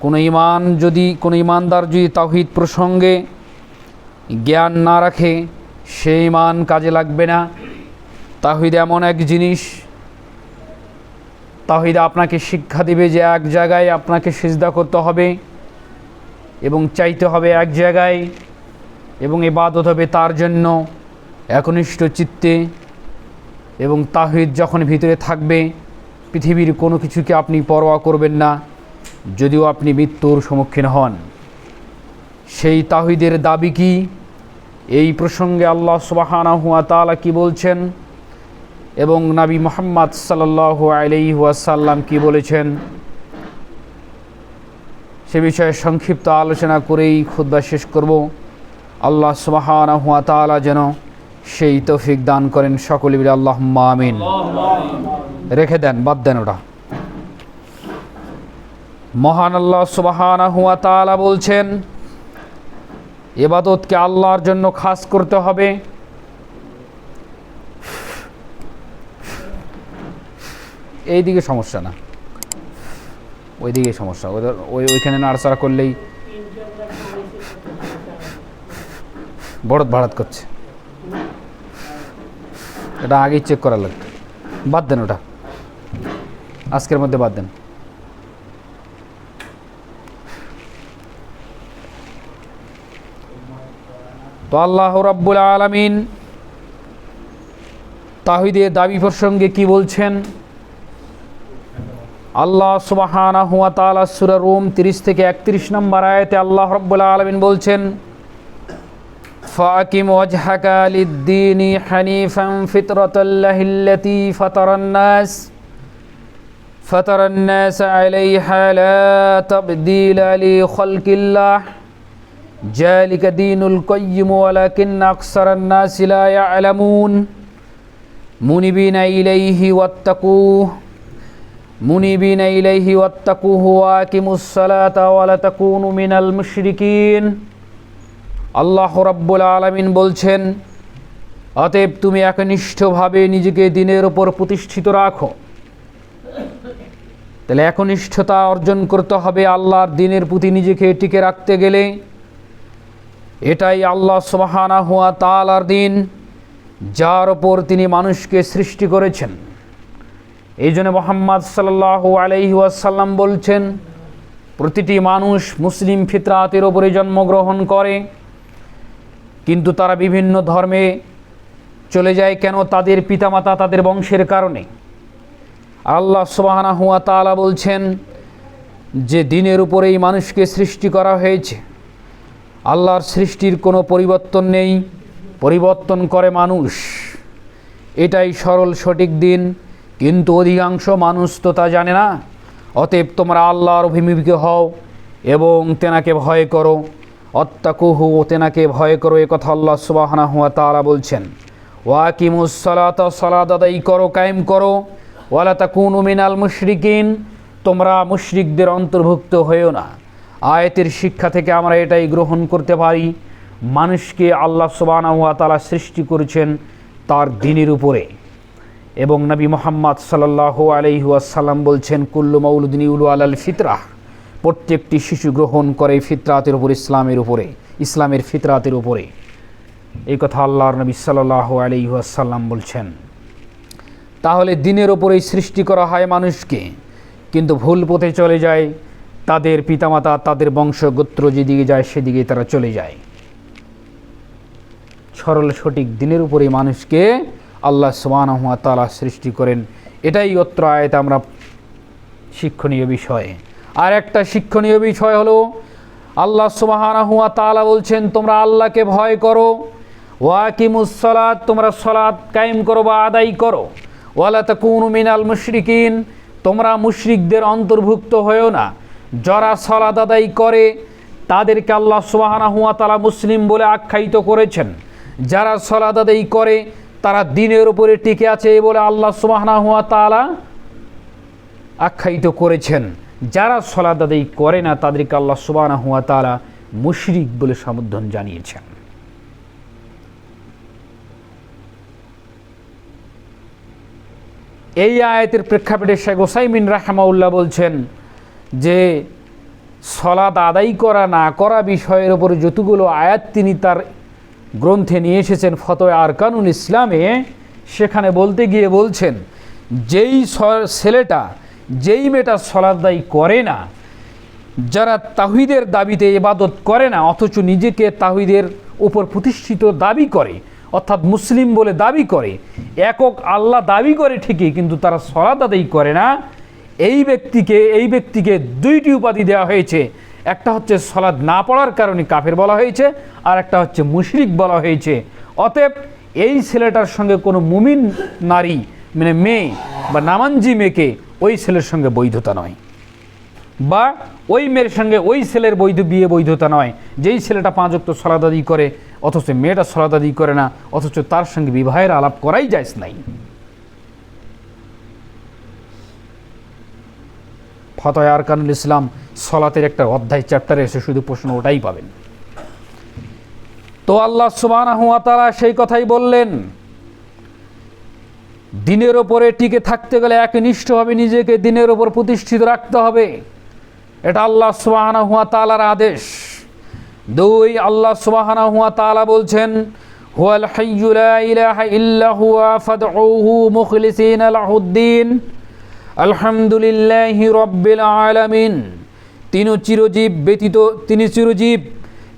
কোনো ইমান যদি, কোনো ইমানদার যদি তাহিদ প্রসঙ্গে জ্ঞান না রাখে, সে ইমান কাজে লাগবে না। তাহিদ এমন এক জিনিস। তাহিদ আপনাকে শিক্ষা দেবে যে এক জায়গায় আপনাকে সিজদা করতে হবে এবং চাইতে হবে এক জায়গায় এবং এবাদত হবে তার জন্য একনিষ্ঠ চিত্তে এবং তাহিদ যখন ভিতরে থাকবে, পৃথিবীর কোনো কিছুকে আপনি পরোয়া করবেন না। যদিও আপনি মৃত্যুর সম্মুখীন হন, সেই তাহিদের দাবি কি? এই প্রসঙ্গে আল্লাহ সুবাহানা হুয়া তালা কি বলছেন? এবং নাবী মোহাম্মদ সাল্লাহ আলাই ওয়াসাল্লাম কি বলেছেন? সে বিষয়ে সংক্ষিপ্ত আলোচনা করেই খুদ্া শেষ করব। আল্লাহ সুবাহানা হুয়া তালা যেন সেই তৌফিক দান করেন সকলে আল্লাহ মামিন রেখে দেন, বাদ দেন ওটা। মহান আল্লাহ সুবাহানা হুয়া তালা বলছেন এবাদতকে আল্লাহর জন্য খাস করতে হবে। এই দিকে সমস্যা না। ওই দিকে সমস্যা। ওদের ওই ওইখানে নাড়াচাড়া করলেই বড়দ ভাড়াত করছে। এটা আগেই চেক করা লাগবে। বাদ দেন ওটা। আজকের মধ্যে বাদ দেন। তো আল্লাহ রব্বুল আলমিন তাহিদের দাবি প্রসঙ্গে কি বলছেন? আল্লাহ সুবাহানা হুয়া তালা সুরা রুম তিরিশ থেকে একত্রিশ নম্বর আয়তে আল্লাহ রব্বুল আলমিন বলছেন ফাকিম ওয়াজহাকা লিদ্দিনি হানিফাম ফিতরাতাল্লাহিল্লাতি ফাতারান্নাস ফাতারান্নাস আলাইহা লা তাবদীলা লিখালকিল্লাহ ذلك دين القيم ولكن أكثر الناس لا يعلمون منيبين إليه واتقوه منيبين إليه واتقوه وأقيموا الصلاة ولا تكونوا من المشركين আল্লাহ রব্বুল আলমিন বলছেন অতএব তুমি একনিষ্ঠভাবে নিজেকে দিনের ওপর প্রতিষ্ঠিত রাখো তাহলে একনিষ্ঠতা অর্জন করতে হবে আল্লাহর দিনের প্রতি নিজেকে টিকে রাখতে গেলে এটাই আল্লাহ সুবাহানা হুয়া তালার দিন, যার ওপর তিনি মানুষকে সৃষ্টি করেছেন। এই জন্য মোহাম্মদ সাল্লাহ আলহি ওয়াসাল্লাম বলছেন, প্রতিটি মানুষ মুসলিম ফিতরাতের ওপরে জন্মগ্রহণ করে, কিন্তু তারা বিভিন্ন ধর্মে চলে যায় কেন? তাদের পিতামাতা তাদের বংশের কারণে। আল্লাহ সুবাহানা হুয়া তালা বলছেন যে, দিনের উপরেই মানুষকে সৃষ্টি করা হয়েছে। আল্লাহর সৃষ্টির কোনো পরিবর্তন নেই, পরিবর্তন করে মানুষ। এটাই সরল সঠিক দিন, কিন্তু অধিকাংশ মানুষ তো তা জানে না। অতএব তোমরা আল্লাহর অভিমুখী হও এবং তেনাকে ভয় করো। অত্তাকুহু তেনাকে ভয় করো, এ কথা আল্লাহ সুবাহানা হুয়া তালা বলছেন। ওয়াকিমুসলাত সলাদ আদাই করো, কায়েম করো। ওয়ালা তাকুন মিনাল মুশরিকিন, তোমরা মুশরিকদের অন্তর্ভুক্ত হয়েও না। আয়াতের শিক্ষা থেকে আমরা এটাই গ্রহণ করতে পারি, মানুষকে আল্লাহ তালা সৃষ্টি করেছেন তার দিনের উপরে। এবং নবী মোহাম্মদ সাল্লাহ আলহিউসাল্লাম বলছেন, কুল্লু মৌলুদ্দিন উলু আলাল ফিতরাহ প্রত্যেকটি শিশু গ্রহণ করে ফিতরাতের উপর, ইসলামের উপরে, ইসলামের ফিতরাতের উপরে। এই কথা আল্লাহর নবী সাল্লাহ আলহিহাসাল্লাম বলছেন। তাহলে দিনের ওপরেই সৃষ্টি করা হয় মানুষকে, কিন্তু ভুল পথে চলে যায় তাদের পিতামাতা, তাদের বংশগোত্র যেদিকে যায়, সেদিকে তারা চলে যায়। সরল সঠিক দিনের উপরেই মানুষকে আল্লাহ সুবাহ তালা সৃষ্টি করেন। এটাই অত্র আয়ত আমরা শিক্ষণীয় বিষয়। আর একটা শিক্ষণীয় বিষয় হলো, আল্লাহ সুবাহানাহুয়া তালা বলছেন, তোমরা আল্লাহকে ভয় করো। ওয়াকিম ওয়াকিমুসলাদ তোমরা সলাদ কায়েম করো বা আদায় করো। ওয়ালা তাকুন মিনাল মুশরিকিন, তোমরা মুশরিকদের অন্তর্ভুক্ত হয়েও না। যারা সলাদ আদায় করে, তাদেরকে আল্লাহ সুবাহানা হুয়া তালা মুসলিম বলে আখ্যায়িত করেছেন। যারা সলাদ আদায় করে, তারা দিনের উপরে টিকে আছে বলে আল্লাহ সুবাহানা হুয়া তালা আখ্যায়িত করেছেন। যারা সলাদ আদায় করে না, তাদেরকে আল্লাহ সুবাহানা হুয়া তালা মুশরিক বলে সম্বোধন জানিয়েছেন। এই আয়াতের প্রেক্ষাপটে শেখ ওসাইমিন রাহমাউল্লাহ বলছেন যে সলাদ আদায় করা, না করা বিষয়ের ওপর যতগুলো আয়াত তিনি তার গ্রন্থে নিয়ে এসেছেন, ফতোয় আরকানুল ইসলামে, সেখানে বলতে গিয়ে বলছেন, যেই ছেলেটা, যেই মেয়েটা সলাদ আদায় করে না, যারা তাহিদের দাবিতে ইবাদত করে না, অথচ নিজেকে তাহিদের উপর প্রতিষ্ঠিত দাবি করে, অর্থাৎ মুসলিম বলে দাবি করে, একক আল্লাহ দাবি করে ঠিকই, কিন্তু তারা সলাদ আদায় করে না এই ব্যক্তিকে এই ব্যক্তিকে দুইটি উপাধি দেওয়া হয়েছে। একটা হচ্ছে সলাদ না পড়ার কারণে কাফের বলা হয়েছে, আর একটা হচ্ছে মুশরিক বলা হয়েছে। অতএব এই ছেলেটার সঙ্গে কোনো মুমিন নারী মানে মেয়ে বা নামাঞ্জি মেয়েকে ওই ছেলের সঙ্গে বৈধতা নয়। বা ওই মেয়ের সঙ্গে ওই ছেলের বৈধ, বিয়ে বৈধতা নয়। যেই ছেলেটা পাঁচক্ত সলাদাদি করে, অথচ মেয়েটা সলাদাদি করে না, অথচ তার সঙ্গে বিবাহের আলাপ করাই যায় নাই। ফতয় আরকানুল ইসলাম সলাতের একটা অধ্যায় চ্যাপ্টারে এসে শুধু প্রশ্ন ওটাই পাবেন। তো আল্লাহ তাআলা সেই কথাই বললেন, দিনের ওপরে টিকে থাকতে গেলে একনিষ্ঠভাবে নিজেকে দিনের ওপর প্রতিষ্ঠিত রাখতে হবে। এটা আল্লাহ সুবাহানা হুয়া তালার আদেশ। দুই, আল্লাহ তালা বলছেন, হুয়াল হাইয়্যু লা ইলাহা ইল্লা হুয়া ফাদউহু মুখলিসিনা লাহুদ্দিন। আলহামদুলিল্লাহি রব্বিল আলামিন। তিনি চিরজীব ব্যতীত, তিনি চিরজীব,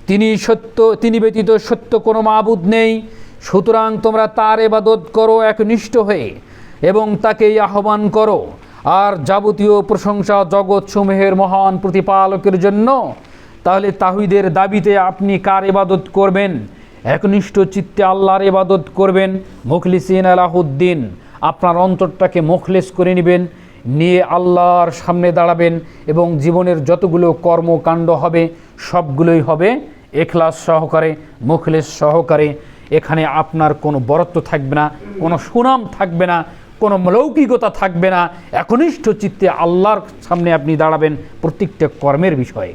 তিনি সত্য, তিনি ব্যতীত সত্য কোনো মাবুদ নেই। সুতরাং তোমরা তার এবাদত করো একনিষ্ঠ হয়ে এবং তাকেই আহ্বান করো। আর যাবতীয় প্রশংসা জগৎ সমূহের মহান প্রতিপালকের জন্য, তাহলে তাহিদের দাবিতে আপনি কার ইবাদত করবেন? একনিষ্ঠ চিত্তে আল্লাহর ইবাদত করবেন। মুখলিসিন আলাহুদ্দিন, আপনার অন্তরটাকে মুখলেস করে নেবেন। নিয়ে আল্লাহর সামনে দাঁড়াবেন এবং জীবনের যতগুলো কর্মকাণ্ড হবে, সবগুলোই হবে এখলাস সহকারে, মুখলেস সহকারে। এখানে আপনার কোনো বরত্ব থাকবে না, কোনো সুনাম থাকবে না, কোনো লৌকিকতা থাকবে না। একনিষ্ঠ চিত্তে আল্লাহর সামনে আপনি দাঁড়াবেন প্রত্যেকটা কর্মের বিষয়ে।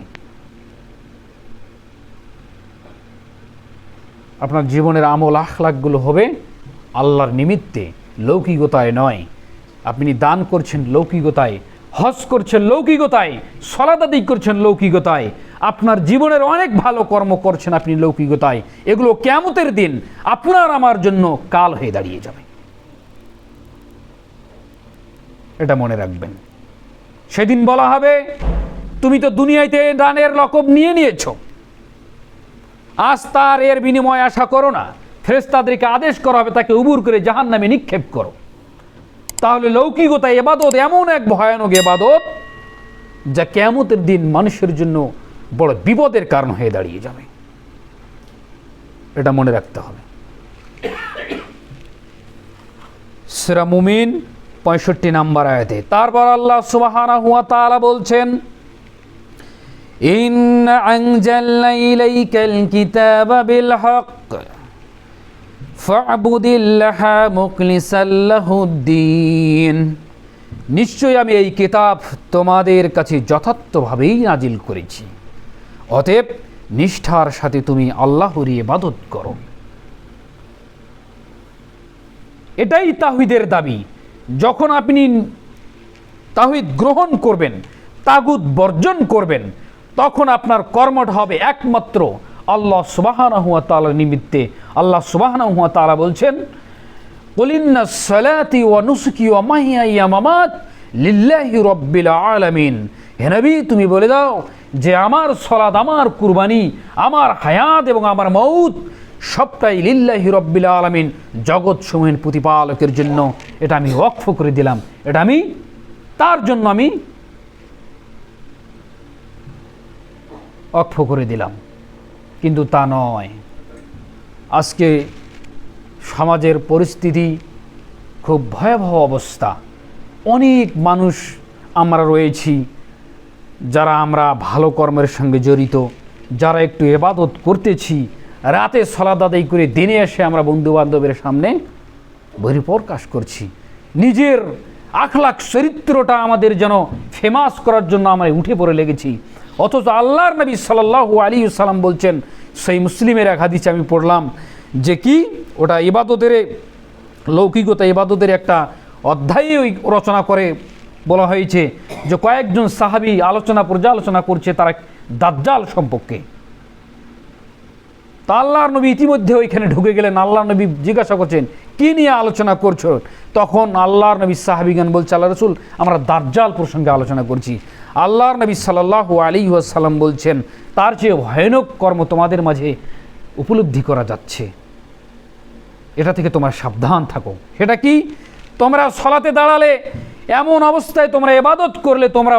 আপনার জীবনের আমল আখলাকগুলো হবে আল্লাহর নিমিত্তে, লৌকিকতায় নয়। আপনি দান করছেন লৌকিকতায়, হজ করছেন লৌকিকতায় সলাদাদি করছেন লৌকিকতায়, আপনার জীবনের অনেক ভালো কর্ম করছেন আপনি লৌকিকতায়, এগুলো কেমতের দিন আপনার আমার জন্য কাল হয়ে দাঁড়িয়ে যাবে। এটা মনে রাখবেন। সেদিন বলা হবে, তুমি তো দুনিয়াতে দানের লকব নিয়ে নিয়েছো। আজ তার এর বিনিময় আশা করো না ফেরেস্তাদেরকে আদেশ করা হবে, তাকে উবুর করে জাহান নামে নিক্ষেপ করো। তাহলে লৌকিকতা এবাদত, এমন এক ভয়ানক এবাদত যা কেমতের দিন মানুষের জন্য বড় বিপদের কারণ হয়ে দাঁড়িয়ে যাবে। এটা মনে রাখতে হবে। সেরা মুমিন পঁয়ষট্টি নাম্বার আয়তে, তারপর আল্লাহ সুবাহানা হুয়া তালা বলছেন ইন আংজাল্লাইলাইকাল কিতাবা বিল হক। ফাবুদিল্লাহা মুকলিসাল্লাহুদ্দিন নিশ্চয়ই আমি এই কিতাব তোমাদের কাছে যথার্থভাবেই নাজিল করেছি। অতএব নিষ্ঠার সাথে তুমি আল্লাহর ইবাদত করো। এটাই তাহিদের দাবি। যখন আপনি তাহিদ গ্রহণ করবেন তাগুদ বর্জন করবেন, তখন আপনার কর্মটা হবে একমাত্র আল্লাহ সুবাহানা তালার নিমিত্তে। আল্লাহ সুবাহানা হুয়া তালা বলছেন কলিন্না সালাতি ওয়া নুসুকি ওয়া মাহিয়া মামাত লিল্লাহি রব্বিল আলামিন। হে নবী, তুমি বলে দাও যে আমার সলাদ আমার কুরবানি, আমার হায়াত এবং আমার মৌত সবটাই লিল্লাহি রব্বিল আলামিন জগৎ সমূহের প্রতিপালকের জন্য। এটা আমি ওয়াকফ করে দিলাম। এটা আমি, তার জন্য আমি অক্ষ করে দিলাম। কিন্তু তা নয়। আজকে সমাজের পরিস্থিতি খুব ভয়াবহ অবস্থা। অনেক মানুষ আমরা রয়েছি যারা আমরা ভালো কর্মের সঙ্গে জড়িত, যারা একটু এবাদত করতেছি। রাতে সলাদ আদায় করে দিনে এসে আমরা বন্ধু বান্ধবের সামনে বহিঃপ্রকাশ করছি। নিজের আখলাখ চরিত্রটা আমাদের যেন ফেমাস করার জন্য আমরা উঠে পড়ে লেগেছি। অথচ আল্লাহর নবী সাল্লাহ আলী সাল্লাম বলছেন, সেই মুসলিমের এক হাদিসে আমি পড়লাম যে কি? ওটা ইবাদতের লৌকিকতা ইবাদতের একটা অধ্যায় রচনা করে বলা হয়েছে যে কয়েকজন সাহাবি আলোচনা, পর্যালোচনা করছে তারা দাজ্জাল সম্পর্কে। তা আল্লাহর নবী ইতিমধ্যে ওইখানে ঢুকে গেলেন আল্লাহ নবী জিজ্ঞাসা করছেন, কি নিয়ে আলোচনা করছ? তখন আল্লাহর নবী সাহাবিগান বলছে, আল্লাহ রসুল, আমরা দাজ্জাল প্রসঙ্গে আলোচনা করছি। আল্লাহর নবী সাল্লাহ আলী সাল্লাম বলছেন, তার চেয়ে ভয়ানক কর্ম তোমাদের মাঝে উপলব্ধি করা যাচ্ছে। এটা থেকে তোমরা সাবধান থাকো। সেটা কি? তোমরা সলাতে দাঁড়ালে এমন অবস্থায় তোমরা এবাদত করলে, তোমরা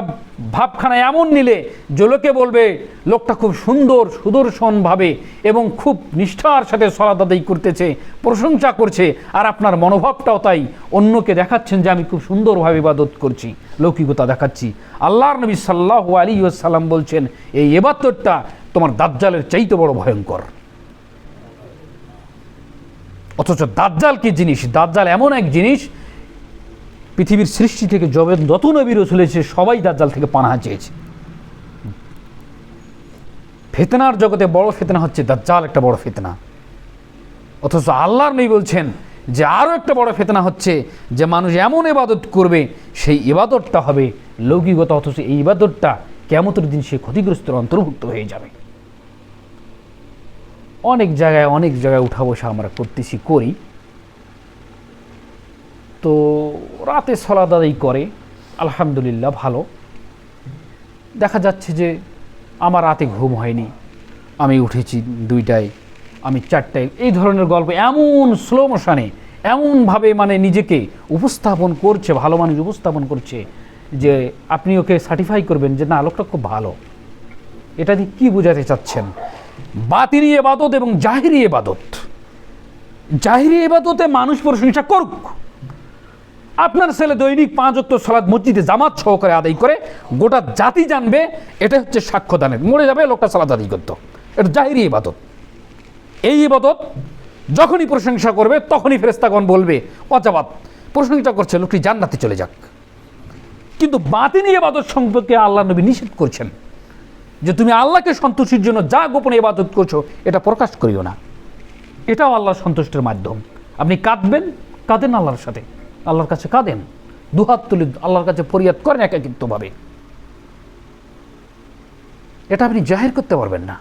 ভাবখানা এমন নিলে যে লোকে বলবে, লোকটা খুব সুন্দর সুদর্শনভাবে এবং খুব নিষ্ঠার সাথে সলাত আদায় করতেছে, প্রশংসা করছে, আর আপনার মনোভাবটাও তাই। অন্যকে দেখাচ্ছেন যে আমি খুব সুন্দরভাবে ইবাদত করছি, লৌকিকতা দেখাচ্ছি। আল্লাহর নবী সাল্লাহ আলী সাল্লাম বলছেন, এই এবাদতটা তোমার দাজ্জালের চাইতে বড় ভয়ঙ্কর। অথচ দাজ্জাল কি জিনিস? দাজ্জাল এমন এক জিনিস পৃথিবীর সৃষ্টি থেকে যবে যত নবী রসুল এসেছে সবাই দাজ্জাল থেকে পানাহা চেয়েছে। ফেতনার জগতে বড় ফেতনা হচ্ছে দাজ্জাল একটা বড় ফেতনা। অথচ আল্লাহর নবী বলছেন যে আরও একটা বড় ফেতনা হচ্ছে যে মানুষ এমন ইবাদত করবে, সেই ইবাদতটা হবে লৌকিকতা, অথচ এই ইবাদতটা কেমতের দিন সে ক্ষতিগ্রস্তের অন্তর্ভুক্ত হয়ে যাবে। অনেক জায়গায় অনেক জায়গায় উঠা বসা আমরা করতেছি, করি। তো রাতে সলাদ আদায় করে, আলহামদুলিল্লাহ ভালো। দেখা যাচ্ছে যে আমার রাতে ঘুম হয়নি। আমি উঠেছি দুইটায়, আমি চারটায়। এই ধরনের গল্প এমন স্লো মোশনে এমনভাবে মানে নিজেকে উপস্থাপন করছে, ভালো মানুষ উপস্থাপন করছে, যে আপনি ওকে সার্টিফাই করবেন যে না, লোকটা খুব ভালো। এটা দিয়ে কী বোঝাতে চাচ্ছেন? বাতিনি এবাদত এবং জাহিরি এবাদত। জাহিরি এবাদতে মানুষ প্রশংসা করুক। আপনার ছেলে দৈনিক পাঁচ অক্ট সালাদ মসজিদে জামাত সহকারে আদায় করে, গোটা জাতি জানবে এটা হচ্ছে সাক্ষ্যদানের। মরে যাবে, লোকটা সালাদ আদায় করতো। এটা জাহিরি ইবাদত। এই ইবাদত যখনই প্রশংসা করবে, তখনই ফেরেস্তাগণ বলবে অজাবাদ প্রশংসা করছে, লোকটি জান্নাতে চলে যাক। কিন্তু বাতিনি ইবাদত সম্পর্কে আল্লাহ নবী নিষেধ করছেন যে তুমি আল্লাহকে সন্তুষ্টির জন্য যা গোপনে ইবাদত করছ, এটা প্রকাশ করিও না। এটাও আল্লাহ সন্তুষ্টের মাধ্যম। আপনি কাঁদবেন, কাঁদেন আল্লাহর সাথে। আল্লাহর কাছে কাঁদেন। দুহাত তুলে আল্লাহর কাছে ফরিয়াদ করেন একাকিত্বভাবে। এটা আপনি জাহির করতে পারবেন না।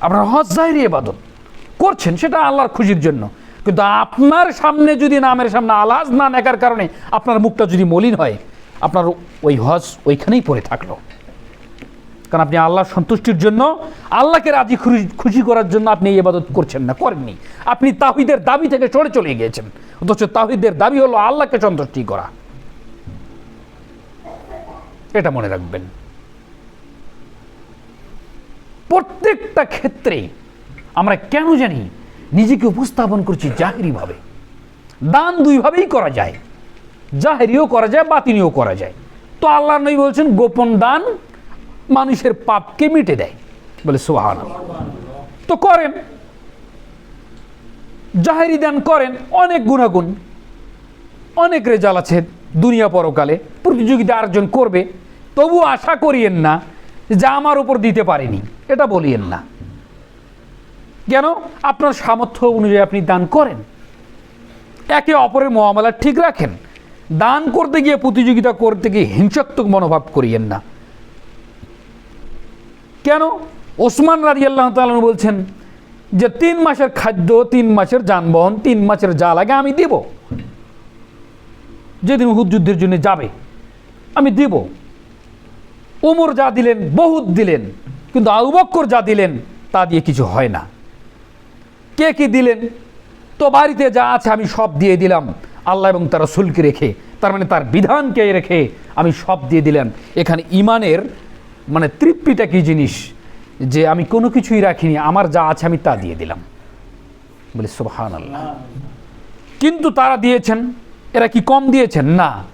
আপনার হজ জাহিরি এবাদত করছেন, সেটা আল্লাহর খুশির জন্য। কিন্তু আপনার সামনে যদি নামের সামনে আলাজ না নেকার কারণে আপনার মুখটা যদি মলিন হয়, আপনার ওই হজ ওইখানেই পড়ে থাকল। কারণ আপনি আল্লাহর সন্তুষ্টির জন্য, আল্লাহকে রাজি খুশি করার জন্য আপনি এই ইবাদত করছেন না, করেননি। আপনি তাহিদের দাবি থেকে সরে চলে গিয়েছেন। অথচ তাহিদের দাবি হলো আল্লাহকে সন্তুষ্টি করা। এটা মনে রাখবেন। প্রত্যেকটা ক্ষেত্রে আমরা কেন জানি নিজেকে উপস্থাপন করছি জাহেরিভাবে। দান দুইভাবেই করা যায়। জাহেরিও করা যায়, বাতিনিও করা যায়। তো আল্লাহ নবী বলছেন, গোপন দান মানুষের পাপকে মিটে দেয়। বলে সোহান তো করেন। জাহেরি দান করেন, অনেক গুণাগুণ, অনেক রেজাল আছে দুনিয়া পরকালে। প্রতিযোগিতা আরেকজন করবে, তবু আশা করিয়েন না যে আমার উপর দিতে পারেনি। এটা বলিয়েন না। কেন? আপনার সামর্থ্য অনুযায়ী আপনি দান করেন। একে অপরের মহামেলা ঠিক রাখেন। দান করতে গিয়ে প্রতিযোগিতা করতে গিয়ে হিংসাত্মক মনোভাব করিয়েন না। কেন? ওসমান রাজি আল্লাহ তালন বলছেন যে, তিন মাসের খাদ্য, তিন মাসের যানবাহন, তিন মাসের যা লাগে আমি দেব। যেদিন উহুদ যুদ্ধের জন্য যাবে, আমি দেব। ওমর যা দিলেন, বহুত দিলেন, কিন্তু আউবক্কর যা দিলেন, তা দিয়ে কিছু হয় না। কে কি দিলেন? তো বাড়িতে যা আছে আমি সব দিয়ে দিলাম। আল্লাহ এবং তার রসুলকে রেখে, তার মানে তার বিধানকে রেখে আমি সব দিয়ে দিলাম। এখানে ইমানের মানে তৃপ্তিটা কি জিনিস? যে আমি কোনো কিছুই রাখিনি, আমার যা আছে আমি তা দিয়ে দিলাম। বলে সুবহান আল্লাহ কিন্তু তারা দিয়েছেন, এরা কি কম দিয়েছেন? না।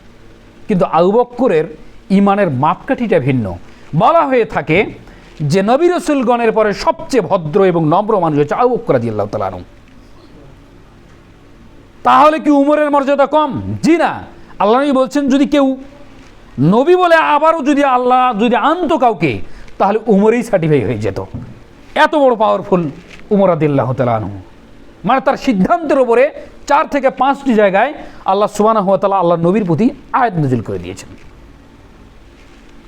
কিন্তু আউবক্করের ইমানের মাপকাঠিটা ভিন্ন। বলা হয়ে থাকে যে নবী রসুলগণের পরে সবচেয়ে ভদ্র এবং নম্র মানুষ হচ্ছে আউবক্কর রাজি আল্লাহ তালানু তাহলে কি উমরের মর্যাদা কম? জি না। আল্লাহ বলছেন, যদি কেউ নবী বলে আবারও যদি আল্লাহ যদি আনতো কাউকে, তাহলে উমরেই সার্টিফাই হয়ে যেত। এত বড় পাওয়ারফুল উমর আদিল্লাহ তালানু মানে তার সিদ্ধান্তের ওপরে চার থেকে পাঁচটি জায়গায় আল্লাহ সুবানা হুয়া তালা আল্লাহ নবীর প্রতি আয়াত নজিল করে দিয়েছেন।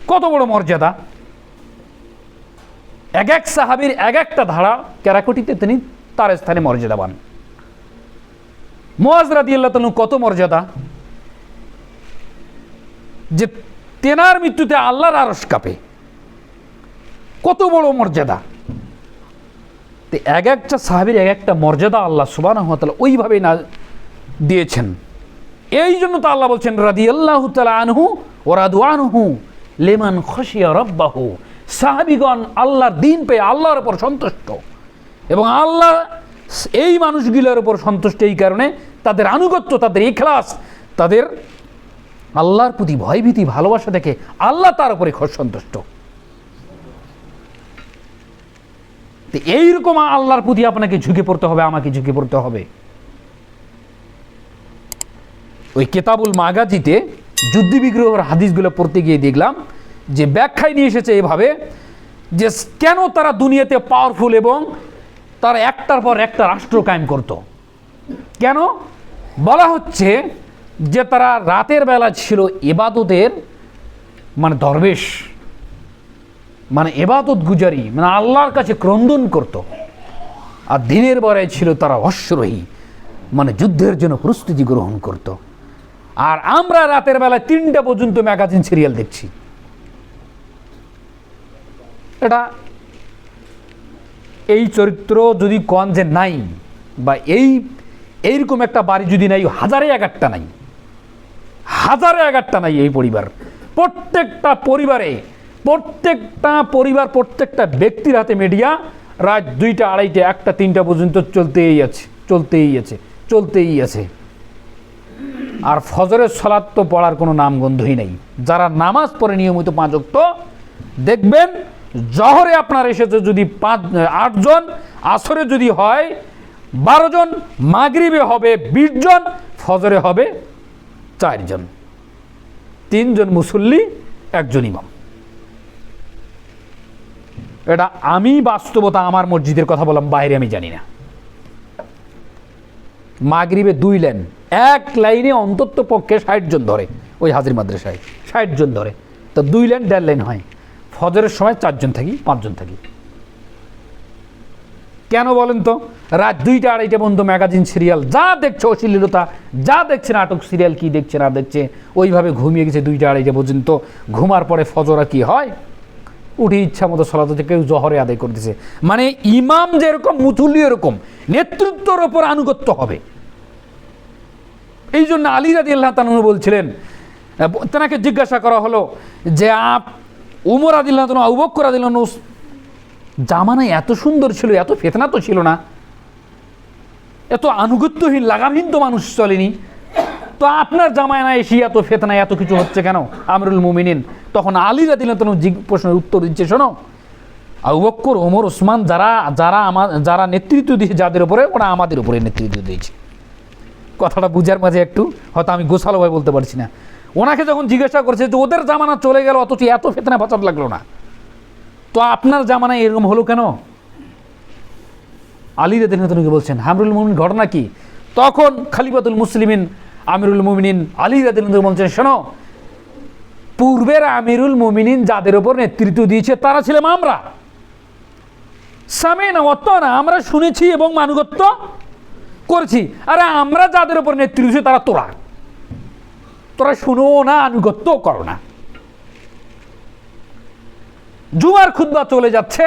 কত বড় মর্যাদা। এক এক সাহাবির এক একটা ধারা ক্যারাকুটিতে তিনি তার স্থানে মর্যাদাবান। মোয়াজ রাদি আল্লাহ তালু কত মর্যাদা। যে তেনার মৃত্যুতে আল্লাহর আরস কাঁপে। কত বড় মর্যাদা। তো এক একটা সাহাবির এক একটা মর্যাদা আল্লাহ সুবাহ ওইভাবে না দিয়েছেন। এই জন্য তো আল্লাহ বলছেন রাদি আল্লাহ আনহু ও রাদু আনহু লেমান খসিয়া রব্বাহু। সাহাবিগণ আল্লাহর দিন পেয়ে আল্লাহর ওপর সন্তুষ্ট। এবং আল্লাহ এই মানুষগুলোর ওপর সন্তুষ্ট এই কারণে তাদের আনুগত্য, তাদের ইখলাস, তাদের আল্লাহর প্রতি ভয়ভীতি ভালোবাসা দেখে আল্লাহ তার উপরে খোঁজ সন্তুষ্ট। এইরকম আল্লাহর প্রতি আপনাকে ঝুঁকে পড়তে হবে, আমাকে ঝুঁকে পড়তে হবে। ওই কেতাবুল মাগাজিতে যুদ্ধ বিগ্রহের হাদিসগুলো পড়তে গিয়ে দেখলাম, যে ব্যাখ্যায় নিয়ে এসেছে এভাবে, যে কেন তারা দুনিয়াতে পাওয়ারফুল এবং তারা একটার পর একটা রাষ্ট্র কায়েম করত? কেন? বলা হচ্ছে যে তারা রাতের বেলা ছিল এবাদতের মানে দরবেশ মানে এবাদত গুজারি মানে আল্লাহর কাছে ক্রন্দন করত। আর দিনের বেলায় ছিল তারা অশ্রয়ী মানে যুদ্ধের জন্য প্রস্তুতি গ্রহণ করত। আর আমরা রাতের বেলায় তিনটা পর্যন্ত ম্যাগাজিন সিরিয়াল দেখছি। এটা এই চরিত্র যদি কন যে নাই, বা এই, এইরকম একটা বাড়ি যদি নাই, হাজারে এক একটা নাই। হাজারে একটা নাই এই পরিবার। প্রত্যেকটা পরিবারে, প্রত্যেকটা পরিবার, প্রত্যেকটা ব্যক্তির হাতে মিডিয়া রাত দুইটা, আড়াইটা, একটা, তিনটা পর্যন্ত চলতেই আছে চলতেই আছে চলতেই আছে। আর ফজরের সলাৎ তো পড়ার কোনো নামগন্ধই নেই। যারা নামাজ পড়ে নিয়মিত পাঁচ অক্ত দেখবেন জহরে আপনার এসেছে যদি পাঁচ আটজন আসরে যদি হয় বারো জন, মাগরিবে হবে বিশ জন, ফজরে হবে চারজন। তিনজন মুসল্লি, একজন ইমাম। এটা আমি বাস্তবতা আমার মসজিদের কথা বললাম, বাইরে আমি জানি না। মাগরিবে দুই লাইন, এক লাইনে অন্তত পক্ষে ষাট জন ধরে ওই হাজির মাদ্রাসায়, ষাট জন ধরে। তো দুই লাইন, দেড় লাইন হয়। ফজরের সময় চারজন থাকি, পাঁচজন থাকি। কেন বলেন তো? রাত দুইটা আড়াইটা বন্ধু ম্যাগাজিন, সিরিয়াল যা দেখছে, অশ্লীলতা, যা দেখছে, নাটক, সিরিয়াল কি দেখছে, না দেখছে, ওইভাবে ঘুমিয়ে গেছে দুইটা আড়াইটা পর্যন্ত। ঘুমার পরে ফজরা কি হয়? উঠে ইচ্ছা মতো সলাত হচ্ছে, কেউ জহরে আদায় করতেছে মানে ইমাম যেরকম মুতুলি এরকম নেতৃত্বর ওপর আনুগত্য হবে। এই জন্য আলী রাদি আল্লাহ তালু বলছিলেন তেনাকে জিজ্ঞাসা করা হলো যে, আপ উমর আদিল্লাহ তালু আউবক্কর আদিল্লাহ জামানায় এত সুন্দর ছিল, এত ফেতনা তো ছিল না। এত আনুগত্যহীন, লাগামহীন তো মানুষ চলেনি। তো আপনার জামায় না এসে এত ফেতনা এত কিছু হচ্ছে কেন? আমরুল মুমিনিন। তখন আলী রাদিল্লাহ তালু প্রশ্নের উত্তর দিচ্ছে, শোনো। আউবক্কর ওমর, ওসমান যারা যারা আমার যারা নেতৃত্ব দিয়েছে যাদের উপরে, ওরা আমাদের উপরে নেতৃত্ব দিয়েছে। কথাটা বুঝার মাঝে একটু, হয়তো আমি গোছালোভাবে বলতে পারছি না। ওনাকে যখন জিজ্ঞাসা করছে যে ওদের জামানা চলে গেল, অথচ এত ফেতনা ফাচাদ লাগল না। তো আপনার জামানায় এরকম হলো কেন? আলী রাদিনকে বলছেন, হামরুল মুমিন ঘটনা কি? তখন খালিফাতুল মুসলিমিন আমিরুল মুমিনিন আলী রাদিন বলছেন, শোনো, পূর্বের আমিরুল মুমিনিন যাদের ওপর নেতৃত্ব দিয়েছে, তারা ছিলাম আমরা। সামে না অত না আমরা শুনেছি এবং মানুগত্য করেছি। আরে আমরা যাদের উপর নেতৃত্ব দিয়েছি, তারা তোরা। তোরা শুনো না আনুগত্য করো না। জুমার খুদ্া চলে যাচ্ছে।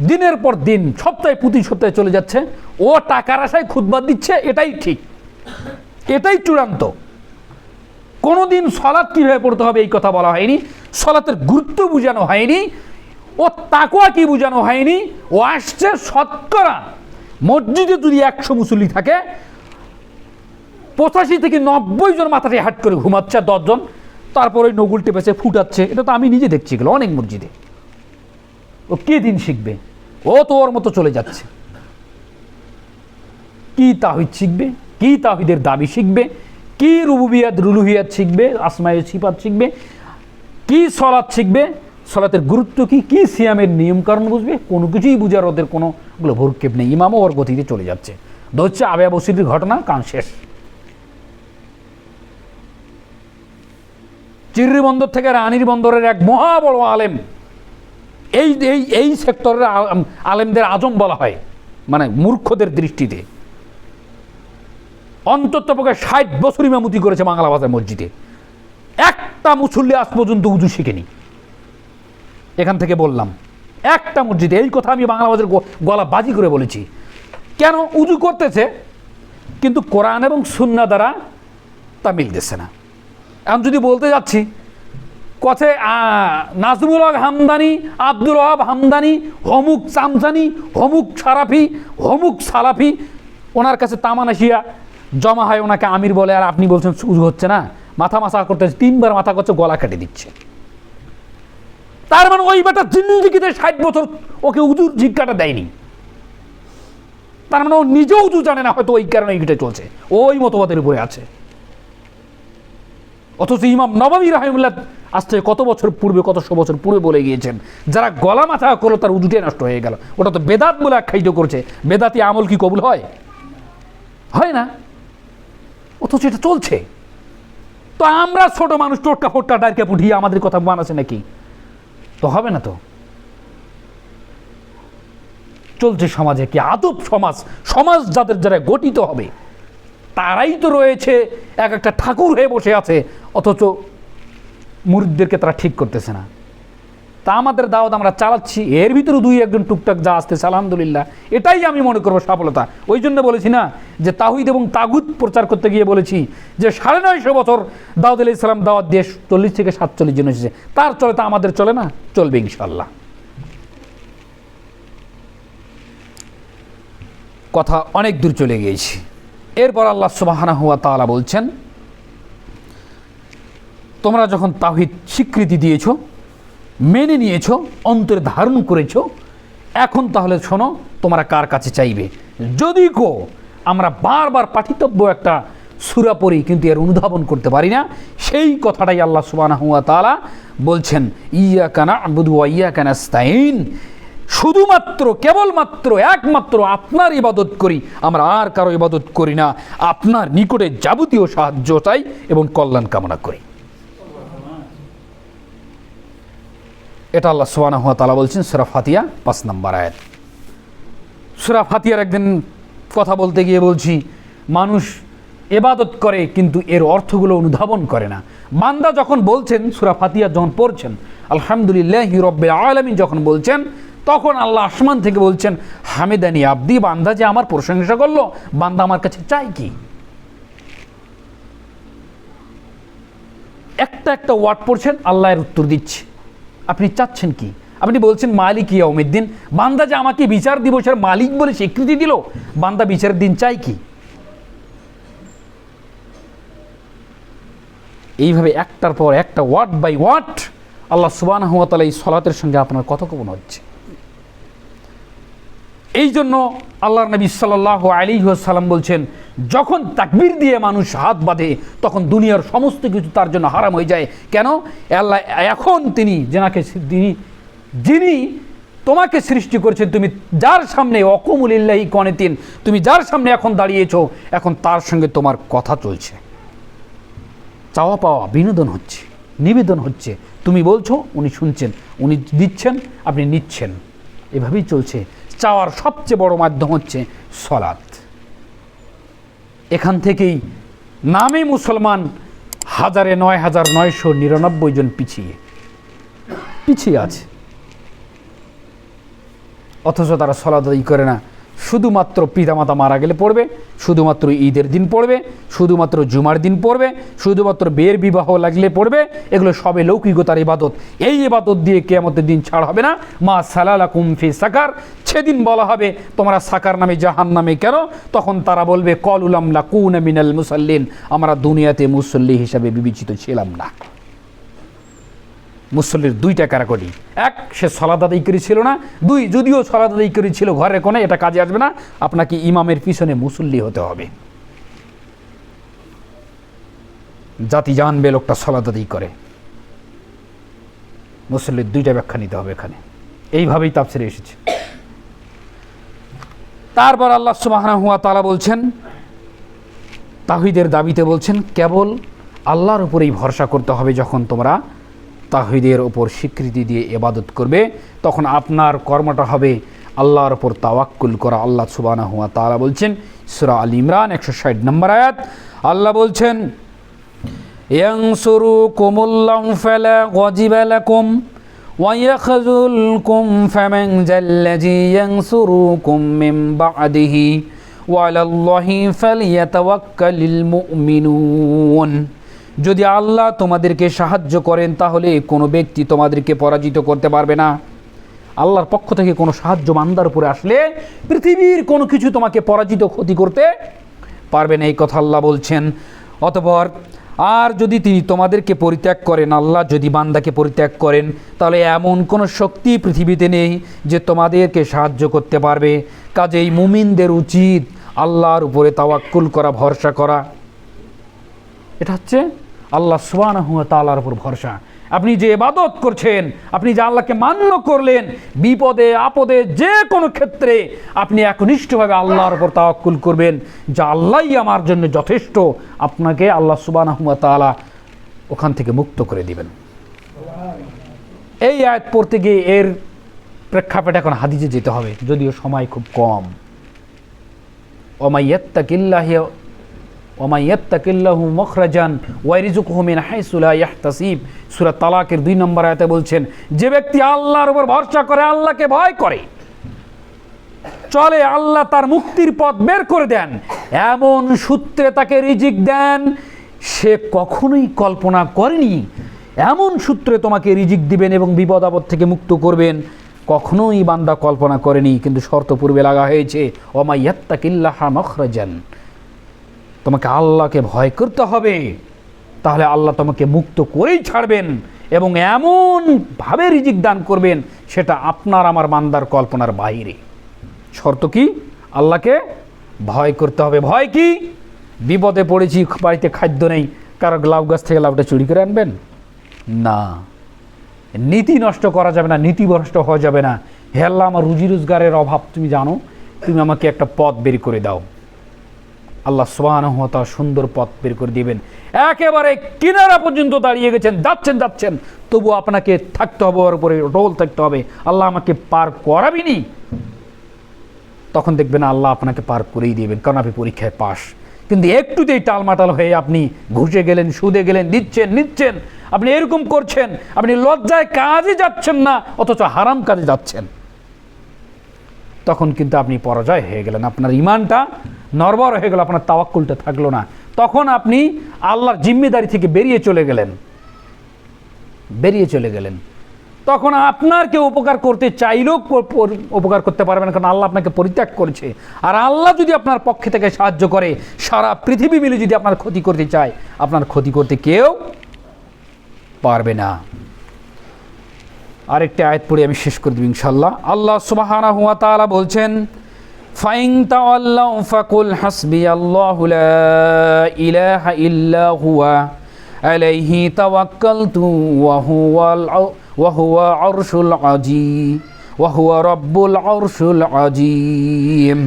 দিনের পর দিন, সপ্তাহে, প্রতি সপ্তাহে চলে যাচ্ছে। ও টাকার আশায় খুদবা দিচ্ছে, এটাই ঠিক। এটাই চূড়ান্ত। কোনোদিন সলাৎ কীভাবে পড়তে হবে এই কথা বলা হয়নি। সলাতের গুরুত্ব বোঝানো হয়নি। ও তাকুয়া কি বোঝানো হয়নি। ও আসছে শতকরা। মসজিদে যদি একশো মুসল্লি থাকে, পঁচাশি থেকে নব্বই জন মাথাতে হাট করে ঘুমাচ্ছে, দশজন। তারপরে নগুল টেপেছে, ফুটাচ্ছে। এটা তো আমি নিজে দেখছি এগুলো, অনেক মসজিদে। ও কে দিন শিখবে? ও তো ওর মতো চলে যাচ্ছে। কি তাহিদ শিখবে? কি তাহিদের দাবি শিখবে? কি রুবুবিয়াত, রুলুহিয়াত শিখবে? আসমায় সিফাত শিখবে? কি সলাৎ শিখবে? সলাতের গুরুত্ব কি? কি সিয়ামের নিয়ম কারণ বুঝবে? কোনো কিছুই বুঝার ওদের কোনো ওগুলো ভরক্ষেপ নেই। ইমামও ওর গতিতে চলে যাচ্ছে। ধরছে আবে বসির ঘটনা, কান শেষ। চিররি বন্দর থেকে রানীর বন্দরের এক মহা বড় আলেম এই এই এই সেক্টরের আলেমদের আজম বলা হয়। মানে মূর্খদের দৃষ্টিতে। অন্তত পক্ষে ষাট বছর ইমামতি করেছে বাংলা বাজার মসজিদে। একটা মুসল্লি আজ পর্যন্ত উজু শিখেনি। এখান থেকে বললাম, একটা মসজিদে, এই কথা আমি বাংলা ভাষার গলা বাজি করে বলেছি। কেন উজু করতেছে? কিন্তু কোরআন এবং সুন্না দ্বারা তা মিলতেছে না। এখন যদি বলতে যাচ্ছি কথে নাজমুল হক হামদানি, আব্দুল ওহাব হামদানি হমুক চামচানি হমুক সারাফি হমুক সালাফি, ওনার কাছে তামানাসিয়া জমা হয় ওনাকে আমির বলে, আর আপনি বলছেন উজু হচ্ছে না। মাথা মাথা করতেছে তিনবার মাথা করছে, গলা কেটে দিচ্ছে। তার মানে ওই বেটা জিন্দিগিতে ষাট বছর ওকে উজুর জিজ্ঞাটা দেয়নি। তার মানে ও নিজেও উজু জানে না হয়তো ওই কারণে এইটা চলছে। ওই মতবাদের উপরে আছে। অথচ ইমাম নবাবী রাহিমুল্লাহ আজ থেকে কত বছর পূর্বে, কত শো বছর পূর্বে বলে গিয়েছেন? যারা গলা মাথা করল, তার উজুটাই নষ্ট হয়ে গেল। ওটা তো বেদাত বলে আখ্যায়িত করছে। বেদাতি আমল কি কবুল হয়? হয় না। অথচ এটা চলছে। তো আমরা ছোট মানুষ, টোটকা ফোটকা ডারকে পুঠিয়ে আমাদের কথা বানাচ্ছে নাকি? তো হবে না তো। চলছে সমাজে কি আদব সমাজ? সমাজ যাদের যারা গঠিত হবে, তারাই তো রয়েছে এক একটা ঠাকুর হয়ে বসে আছে। অথচ মুরিদদেরকে তারা ঠিক করতেছে না। তা আমাদের দাওয়াত আমরা চালাচ্ছি, এর ভিতরে দুই একজন টুকটাক যা আসতেছে, আলহামদুলিল্লাহ, এটাই আমি মনে করব সফলতা। ওই জন্য বলেছি না যে তাহিদ এবং তাগুদ প্রচার করতে গিয়ে বলেছি যে সাড়ে নয়শো বছর দাউদ আলি ইসলাম দাওয়াত দিয়ে চল্লিশ থেকে সাতচল্লিশ জন এসেছে। তার চলে তা আমাদের চলে না? চলবে ইনশাল্লাহ কথা অনেক দূর চলে গিয়েছি। এরপর আল্লাহ সুবাহানা হুয়া তাআলা বলছেন তোমরা যখন তাহিদ স্বীকৃতি দিয়েছ, মেনে নিয়েছ, অন্তরে ধারণ করেছ, এখন তাহলে শোনো, তোমরা কার কাছে চাইবে? যদি কো, আমরা বারবার পাঠিতব্য একটা সুরা পড়ি, কিন্তু এর অনুধাবন করতে পারি না। সেই কথাটাই আল্লাহ সুবাহ হুয়া তাআলা বলছেন ইয়া কানা আবুদু ইয়া কানা স্তাইন শুধুমাত্র, কেবলমাত্র, একমাত্র আপনার ইবাদত করি, আমরা আর কারও ইবাদত করি না। আপনার নিকটে যাবতীয় সাহায্য চাই এবং কল্যাণ কামনা করি। এটা আল্লাহ হুয়া তালা বলছেন, সুরা ফাতিয়া পাঁচ নম্বর আয়াত। সুরা ফাতিয়ার একদিন কথা বলতে গিয়ে বলছি, মানুষ এবাদত করে, কিন্তু এর অর্থগুলো অনুধাবন করে না। বান্দা যখন বলছেন, সুরা ফাতিয়া যখন পড়ছেন, আলহামদুলিল্লাহ রব্বে আলমী যখন বলছেন, তখন আল্লাহ আসমান থেকে বলছেন, হামিদানি আব্দি, বান্দা যে আমার প্রশংসা করল, বান্দা আমার কাছে চাই কি? একটা একটা ওয়ার্ড পড়ছেন, আল্লাহ এর উত্তর দিচ্ছে। আপনি চাচ্ছেন কি? আপনি বলছেন, মালিক ইয়াউমিদ্দিন, বান্দা যে আমাকে বিচার দিবসের মালিক বলে স্বীকৃতি দিল, বান্দা বিচারের দিন চাই কি? এইভাবে একটার পর একটা, ওয়ার্ড বাই ওয়াট আল্লাহ সুবান তাআলা এই সলাতের সঙ্গে আপনার কথোপকথন হচ্ছে। এই জন্য আল্লাহ নবী সাল্লাহ আলী সাল্লাম বলছেন, যখন তাকবির দিয়ে মানুষ হাত বাঁধে, তখন দুনিয়ার সমস্ত কিছু তার জন্য হারাম হয়ে যায়। কেন? আল্লাহ, এখন তিনি যেনাকে তিনি, যিনি তোমাকে সৃষ্টি করেছেন, তুমি যার সামনে অকমুলিল্লাহি কনেতিন, তুমি যার সামনে এখন দাঁড়িয়েছো, এখন তার সঙ্গে তোমার কথা চলছে। চাওয়া পাওয়া, বিনোদন হচ্ছে, নিবেদন হচ্ছে। তুমি বলছো, উনি শুনছেন, উনি দিচ্ছেন, আপনি নিচ্ছেন। এভাবেই চলছে। চাওয়ার সবচেয়ে বড় মাধ্যম হচ্ছে সলাদ এখান থেকেই নামে মুসলমান হাজারে নয় হাজার নয়শো নিরানব্বই জন পিছিয়ে পিছিয়ে আছে। অথচ তারা সলাদ করে না। শুধুমাত্র পিতামাতা মারা গেলে পড়বে, শুধুমাত্র ঈদের দিন পড়বে, শুধুমাত্র জুমার দিন পড়বে, শুধুমাত্র বিয়ের বিবাহ লাগলে পড়বে, এগুলো সবে লৌকিকতার ইবাদত। এই ইবাদত দিয়ে কেয়ামতের দিন ছাড় হবে না। মা সালালা কুমফি সাকার, সেদিন বলা হবে, তোমরা সাকার নামে জাহান নামে কেন? তখন তারা বলবে কল উলামলা কুন মিনাল মুসাল্লিন, আমরা দুনিয়াতে মুসল্লি হিসাবে বিবেচিত ছিলাম না। মুসল্লির দুইটা কারাকটি এক, সে সলাদ আদায় ছিল না। দুই, যদিও সলাদ আদায় ছিল ঘরের কোণে এটা কাজে আসবে না। আপনাকে ইমামের পিছনে মুসল্লি হতে হবে। জাতি জানবে, লোকটা সলাদ আদায় করে। মুসল্লির দুইটা ব্যাখ্যা নিতে হবে এখানে। এইভাবেই তাফসিরে এসেছে। তারপর আল্লাহ সুবাহ হুয়া তালা বলছেন তাহিদের দাবিতে বলছেন, কেবল আল্লাহর উপরেই ভরসা করতে হবে যখন তোমরা তাহিদের ওপর স্বীকৃতি দিয়ে এবাদত করবে তখন আপনার কর্মটা হবে আল্লাহর ওপর তাওয়াক্কুল করা আল্লাহ সুবানা হুয়া তালা বলছেন সুরা আল ইমরান একশো ষাট নম্বর আয়াত আল্লাহ বলছেন ينصركم الله فلا غضب لكم ويخذلكم فمن ذا الذي ينصركم من بعده وعلى الله فليتوكل المؤمنون যদি আল্লাহ তোমাদেরকে সাহায্য করেন, তাহলে কোনো ব্যক্তি তোমাদেরকে পরাজিত করতে পারবে না। আল্লাহর পক্ষ থেকে কোনো সাহায্য মান্দার উপরে আসলে পৃথিবীর কোনো কিছু তোমাকে পরাজিত ক্ষতি করতে পারবে না, এই কথা আল্লাহ বলছেন। অতপর, আর যদি তিনি তোমাদেরকে পরিত্যাগ করেন, আল্লাহ যদি বান্দাকে পরিত্যাগ করেন, তাহলে এমন কোনো শক্তি পৃথিবীতে নেই যে তোমাদেরকে সাহায্য করতে পারবে। কাজেই মুমিনদের উচিত আল্লাহর উপরে তাওয়াক্কুল করা, ভরসা করা। এটা হচ্ছে আল্লাহ সুবাহ তালার উপর ভরসা। আপনি যে এবাদত করছেন, আপনি যে আল্লাহকে মান্য করলেন, বিপদে, আপদে যে কোনো ক্ষেত্রে আপনি একনিষ্ঠভাবে আল্লাহর উপর তাওয়াক্কুল করবেন, যা আল্লাহই আমার জন্য যথেষ্ট, আপনাকে আল্লাহ সুবাহ তালা ওখান থেকে মুক্ত করে দিবেন। এই আয়াত পড়তে গিয়ে এর প্রেক্ষাপটে এখন হাদিজে যেতে হবে, যদিও সময় খুব কম। ওমাইয়াত্তাকিল্লাহি ওমাইয়াত্তাকিল্লাহু মখরাজান ওয়াইরিজুকুহু মিন হাইসু লা ইয়াহতাসিব। সূরা তালাকের দুই নম্বর আয়াতে বলছেন, যে ব্যক্তি আল্লাহর উপর ভরসা করে, আল্লাহকে ভয় করে, চলে আল্লাহ তার মুক্তির পথ বের করে দেন, এমন সূত্রে তাকে রিজিক দেন, সে কখনোই কল্পনা করেনি, এমন সূত্রে তোমাকে রিজিক দিবেন এবং বিপদ আপদ থেকে মুক্ত করবেন, কখনোই বান্দা কল্পনা করেনি, কিন্তু শর্ত পূর্বে লাগা হয়েছে ওমাইয়াত্তাকিল্লাহা মখরাজান। তোমাকে আল্লাহকে ভয় করতে হবে। তাহলে আল্লাহ তোমাকে মুক্ত করেই ছাড়বেন এবং এমনভাবে রিজিক দান করবেন সেটা আপনার আমার মান্দার কল্পনার বাইরে। শর্ত কি? আল্লাহকে ভয় করতে হবে। ভয় কি? বিপদে পড়েছি, বাড়িতে খাদ্য নেই, কারও লাউ গাছ থেকে লাউটা চুরি করে আনবেন? না। নীতি নষ্ট করা যাবে না নীতি নষ্ট হওয়া যাবে না। হে আল্লাহ, আমার রুজি রোজগারের অভাব, তুমি জানো, তুমি আমাকে একটা পথ বের করে দাও। আল্লাহ সোহানহতা সুন্দর পথ বের করে দিবেন। একেবারে কিনারা পর্যন্ত দাঁড়িয়ে গেছেন, যাচ্ছেন যাচ্ছেন। তবু আপনাকে থাকতে হবে, ওর উপরে রোল থাকতে হবে। আল্লাহ আমাকে পার করাবিনি। তখন দেখবেন আল্লাহ আপনাকে পার করেই দিবেন, কারণ আপনি পরীক্ষায় পাশ। কিন্তু একটুতেই টালমাটাল হয়ে আপনি ঘুষে গেলেন, সুদে গেলেন, দিচ্ছেন, নিচ্ছেন। আপনি এরকম করছেন, আপনি লজ্জায় কাজে যাচ্ছেন না, অথচ হারাম কাজে যাচ্ছেন। তখন কিন্তু আপনি পরাজয় হয়ে গেলেন। আপনার ইমানটা নর্বর হয়ে গেল, আপনার তাওয়াক্কুলটা থাকল না। তখন আপনি আল্লাহর জিম্মেদারি থেকে বেরিয়ে চলে গেলেন। বেরিয়ে চলে গেলেন। তখন আপনার কেউ উপকার করতে চাইলেও উপকার করতে পারবেন কারণ আল্লাহ আপনাকে পরিত্যাগ করেছে। আর আল্লাহ যদি আপনার পক্ষে থেকে সাহায্য করে, সারা পৃথিবী মিলে যদি আপনার ক্ষতি করতে চায়, আপনার ক্ষতি করতে কেউ পারবে না। আরেকটি আয়াত পড়ে আমি শেষ করে দেব ইনশাল্লাহ আল্লাহ সুবহানাহু ওয়া তাআলা বলছেন, ফাইন তাওয়াল্লাউ ফাকুল হাসবি আল্লাহু ইলাহা ইল্লা হুয়া আলাইহি তাওয়াক্কালতু ওয়া হুয়াল ওয়া হুয়া আরশুল আজিম ওয়া হুয়া রব্বুল আরশুল আজিম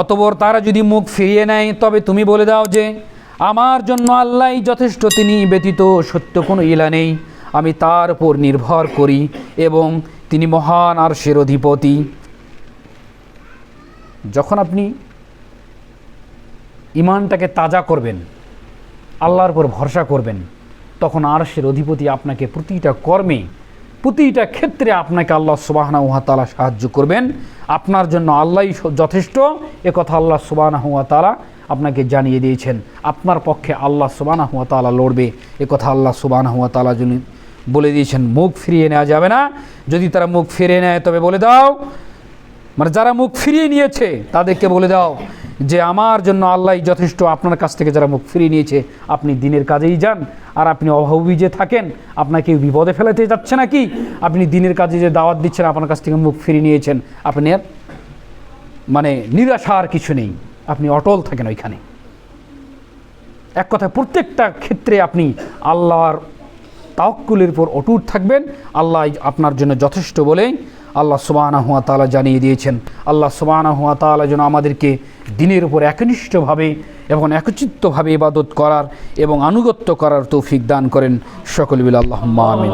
অতবর তারা যদি মুখ ফিরিয়ে নেয়, তবে তুমি বলে দাও যে, আমার জন্য আল্লাহই যথেষ্ট, তিনি ব্যতীত সত্য কোনো ইলা নেই। আমি তার উপর নির্ভর করি এবং তিনি মহান আর সের অধিপতি যখন আপনি ইমানটাকে তাজা করবেন, আল্লাহর উপর ভরসা করবেন, তখন আরশের অধিপতি আপনাকে প্রতিটা কর্মে, প্রতিটা ক্ষেত্রে আপনাকে আল্লাহ সুবাহানা হুয়া তালা সাহায্য করবেন। আপনার জন্য আল্লাহই যথেষ্ট, এ কথা আল্লাহ সুবাহানা হুয়া তালা আপনাকে জানিয়ে দিয়েছেন। আপনার পক্ষে আল্লাহ হুয়া তালা লড়বে, এ কথা আল্লাহ সুবাহানা হুয়া তালা যিনি বলে দিয়েছেন, মুখ ফিরিয়ে নেওয়া যাবে না। যদি তারা মুখ ফিরিয়ে নেয়, তবে বলে দাও মানে যারা মুখ ফিরিয়ে নিয়েছে, তাদেরকে বলে দাও যে, আমার জন্য আল্লাহ যথেষ্ট, আপনার কাছ থেকে যারা মুখ ফিরিয়ে নিয়েছে, আপনি দিনের কাজেই যান। আর আপনি অভাবী যে থাকেন, আপনাকে বিপদে ফেলাতে যাচ্ছে নাকি? আপনি দিনের কাজে যে দাওয়াত দিচ্ছেন, আপনার কাছ থেকে মুখ ফিরিয়ে নিয়েছেন। আপনি আর মানে নিরাশার কিছু নেই। আপনি অটল থাকেন ওইখানে। এক কথায় প্রত্যেকটা ক্ষেত্রে আপনি আল্লাহর তাওকুলের উপর অটুট থাকবেন। আল্লাহ আপনার জন্য যথেষ্ট বলেই আল্লাহ সুবাহানা হুয়া তালা জানিয়ে দিয়েছেন। আল্লাহ সুবাহানা হুয়া তালা যেন আমাদেরকে দিনের উপর একনিষ্ঠভাবে এবং একচিত্তভাবে ইবাদত করার এবং আনুগত্য করার তৌফিক দান করেন। সকল বিল আল্লাহ আমিন।